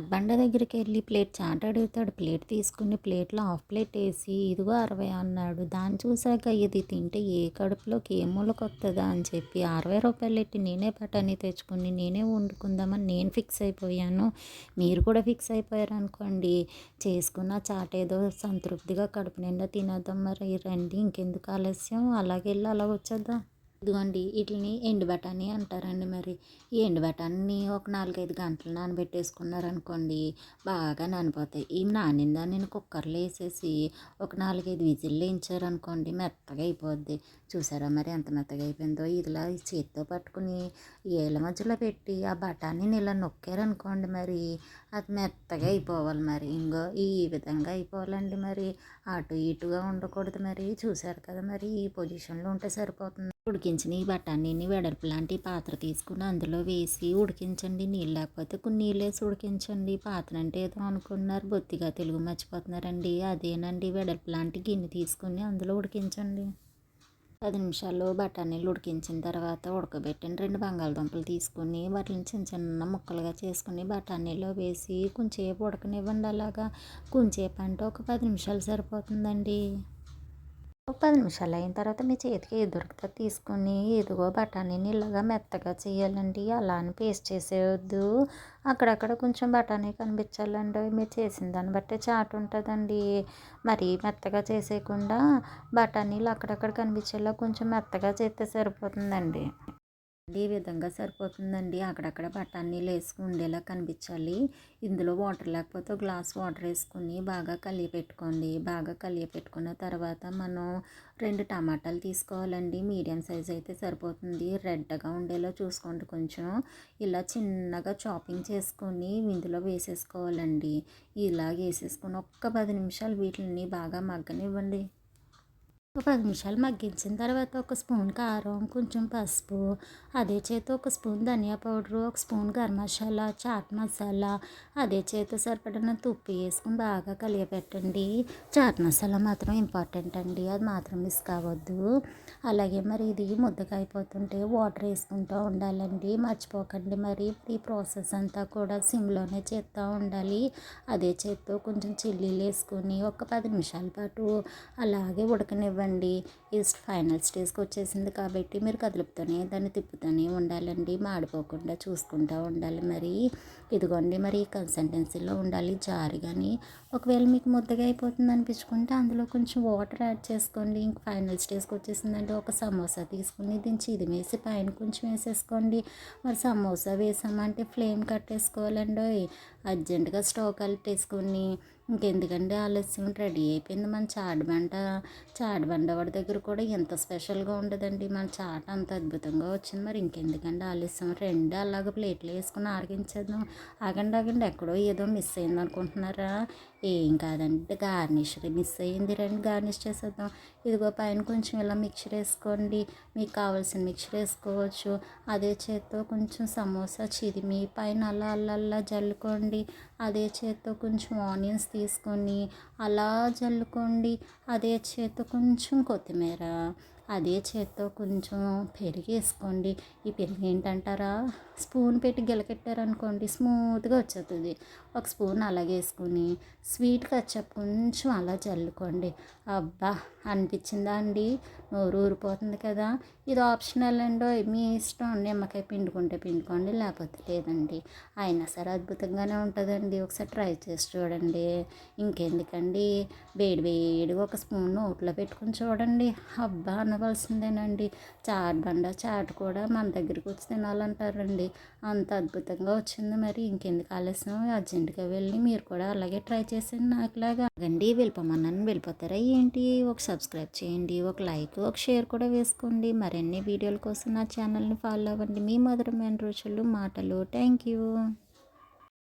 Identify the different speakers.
Speaker 1: బండ దగ్గరికి వెళ్ళి ప్లేట్ చాట్ అడుగుతాడు. ప్లేట్ తీసుకుని ప్లేట్లో హాఫ్ ప్లేట్ వేసి ఇదిగో అరవై అన్నాడు. దాన్ని చూశాక ఇది తింటే ఏ కడుపులోకి ఏ మూలకొస్తుందా అని చెప్పి అరవై రూపాయలు పెట్టి నేనే బఠానీ తెచ్చుకుని నేనే వండుకుందామని నేను ఫిక్స్ అయిపోయాను. మీరు కూడా ఫిక్స్ అయిపోయారు అనుకోండి చేసుకున్న చాట్ ఏదో సంతృప్తిగా కడుపు నిండా తినేద్దాం. మరి రండి ఇంకెందుకు ఆలస్యం? అలాగే వెళ్ళి అలా వచ్చేద్దాం. ఇదిగోండి వీటిని ఎండు బఠానీ అంటారండి మరి. ఈ ఎండు ఒక నాలుగైదు గంటలు నానబెట్టేసుకున్నారనుకోండి బాగా నానిపోతాయి. ఈ నానిందా నేను కుక్కర్లో వేసేసి ఒక నాలుగైదు విజిల్లు వేయించారనుకోండి మెత్తగా అయిపోద్ది. చూసారా మరి ఎంత మెత్తగా అయిపోయిందో? ఇదిలా చేతితో పట్టుకుని ఏళ్ళ మధ్యలో పెట్టి ఆ బఠానీని ఇలా నొక్కారనుకోండి మరి అది మెత్తగా అయిపోవాలి మరి. ఇంకో ఈ విధంగా అయిపోవాలండి మరి. అటు ఇటుగా ఉండకూడదు మరి. చూసారు కదా మరి ఈ పొజిషన్లో ఉంటే సరిపోతుంది. ఉడికించిన ఈ బఠానీని వెడల్పు లాంటి పాత్ర తీసుకుని అందులో వేసి ఉడికించండి. నీళ్ళు లేకపోతే కొన్ని నీళ్ళు వేసి ఉడికించండి. పాత్ర అంటే ఏదో అనుకున్నారు. బొత్తిగా తెలుగు మర్చిపోతున్నారండి. అదేనండి. వెడల్పు లాంటి గిన్నె తీసుకుని అందులో ఉడికించండి. పది నిమిషాల్లో బఠానీలు ఉడికించిన తర్వాత ఉడకబెట్టిన రెండు బంగాళదుంపలు తీసుకుని వాటిని చిన్న చిన్న ముక్కలుగా చేసుకుని బఠానీలో వేసి కొంచెంసేపు ఉడకనివ్వండి. అలాగా కొంచెంసేపు అంటే ఒక పది నిమిషాలు సరిపోతుందండి. పది నిమిషాలు అయిన తర్వాత మీ చేతికి ఏది దొరికితే తీసుకొని ఇదిగో బఠానీని ఇలాగా మెత్తగా చేయాలండి. అలా అని పేస్ట్ చేసేయొద్దు. అక్కడక్కడ కొంచెం బఠానీ కనిపించాలండి. మీరు చేసిన దాన్ని బట్టే చాటు ఉంటుందండి. మరి మెత్తగా చేసేయకుండా బఠానీలు అక్కడక్కడ కనిపించేలా కొంచెం మెత్తగా చేస్తే సరిపోతుందండి. ఈ విధంగా సరిపోతుందండి. అక్కడక్కడ బఠానీలు వేసుకు ఉండేలా కనిపించాలి. ఇందులో వాటర్ లేకపోతే గ్లాస్ వాటర్ వేసుకుని బాగా కలిగి పెట్టుకోండి. బాగా కలిగి పెట్టుకున్న తర్వాత మనం రెండు టమాటాలు తీసుకోవాలండి. మీడియం సైజ్ అయితే సరిపోతుంది. రెడ్గా ఉండేలా చూసుకోండి కొంచెం. ఇలా చిన్నగా చాపింగ్ చేసుకొని ఇందులో వేసేసుకోవాలండి. ఇలా వేసేసుకొని ఒక్క పది నిమిషాలు వీటిని బాగా మగ్గనివ్వండి. ఒక పది నిమిషాలు మగ్గించిన తర్వాత ఒక స్పూన్ కారం కొంచెం పసుపు అదే చేతి ఒక స్పూన్ ధనియా పౌడరు ఒక స్పూన్ గరం మసాలా చాట్ మసాలా అదే చేతితో సరిపడిన తుప్పు వేసుకుని బాగా కలియపెట్టండి. చాట్ మసాలా మాత్రం ఇంపార్టెంట్ అండి అది మాత్రం మిస్ కావద్దు. అలాగే మరి ఇది ముద్దగా అయిపోతుంటే వాటర్ వేసుకుంటూ ఉండాలండి. మర్చిపోకండి మరి ఈ ప్రాసెస్ అంతా కూడా సిమ్లోనే చేస్తూ ఉండాలి. అదే చేత్తో కొంచెం చిల్లీలు వేసుకొని ఒక పది నిమిషాల పాటు అలాగే ఉడకనివ్వండి. ఇవ్వండి ఇది ఫైనల్ స్టేజ్కి వచ్చేసింది కాబట్టి మీరు కదులుపుతూనే దాన్ని తిప్పుతూనే ఉండాలండి. మాడిపోకుండా చూసుకుంటూ ఉండాలి మరి. ఇదిగోండి మరి ఈ కన్సిస్టెన్సీలో ఉండాలి జారు కానీ ఒకవేళ మీకు ముద్దగా అయిపోతుంది అనిపించుకుంటే అందులో కొంచెం వాటర్ యాడ్ చేసుకోండి. ఇంక ఫైనల్ స్టేజ్కి వచ్చేసిందంటే ఒక సమోసా తీసుకుని దీని ఇది వేసి పైన కొంచెం వేసేసుకోండి. మరి సమోసా వేసామంటే ఫ్లేమ్ కట్టేసుకోవాలండి అర్జెంటుగా స్టవ్ కలిపేసుకొని ఇంకెందుకంటే ఆలస్యం రెడీ అయిపోయింది. మన చాట్ బండ చాట్ వాడి దగ్గర కూడా ఎంత స్పెషల్గా ఉండదండి. మన చాట్ అంత అద్భుతంగా వచ్చింది. మరి ఇంకెందుకంటే ఆలస్యం రెండు అలాగ ప్లేట్లు వేసుకుని ఆరగించేద్దాం. ఆగండి ఆగండి. ఎక్కడో ఏదో మిస్ అయింది అనుకుంటున్నారా? ఏం కాదండి. గార్నిష్ మిస్ అయ్యింది. రండి గార్నిష్ చేసేద్దాం. ఇదిగో పైన కొంచెం ఇలా మిక్చర్ వేసుకోండి. మీకు కావాల్సిన మిక్చర్ వేసుకోవచ్చు. అదే చేత్తో కొంచెం సమోసా చిరిమి పైన అలా అలా అలా జల్లుకోండి. అదే చేత్తో కొంచెం ఆనియన్స్ తీసుకొని అలా జల్లుకోండి. అదే చేత్తో కొంచెం కొత్తిమీర అదే చేత్తో కొంచెం పెరుగు వేసుకోండి ఈ పెరుగు ఏంటంటారా స్పూన్ పెట్టి గిలకెట్టారనుకోండి స్మూత్గా వచ్చేస్తుంది ఒక స్పూన్ అలాగే వేసుకుని స్వీట్ కచ్చప్ కొంచెం అలా చల్లుకోండి. అబ్బా! అనిపించిందా అండి? నోరు ఊరిపోతుంది కదా. ఇది ఆప్షనల్ అండో మీ ఇష్టం నిమ్మకాయ పిండుకుంటే పిండుకోండి లేకపోతే లేదండి. అయినా సరే అద్భుతంగానే ఉంటుందండి. ఒకసారి ట్రై చేసి చూడండి. ఇంకెందుకండి? వేడి వేడిగా ఒక స్పూన్ నోట్లో పెట్టుకుని చూడండి. అబ్బా! తినవలసిందేనండి. చాట్ బండ చాట్ కూడా మన దగ్గరికి వచ్చి తినాలంటారండి. అంత అద్భుతంగా వచ్చింది మరి. ఇంకెందుకు ఆలస్యం? అర్జెంటుగా వెళ్ళి మీరు కూడా అలాగే ట్రై చేసేయండి నాకులాగా. అండి వెళ్ళిపోమన్నాను. వెళ్ళిపోతారా ఏంటి? ఒక సబ్స్క్రైబ్ చేయండి ఒక లైక్ ఒక షేర్ కూడా వేసుకోండి. మరిన్ని వీడియోల కోసం నా ఛానల్ని ఫాలో అవ్వండి. మీ మధురమైన రుచులు మాటలు. Thank you.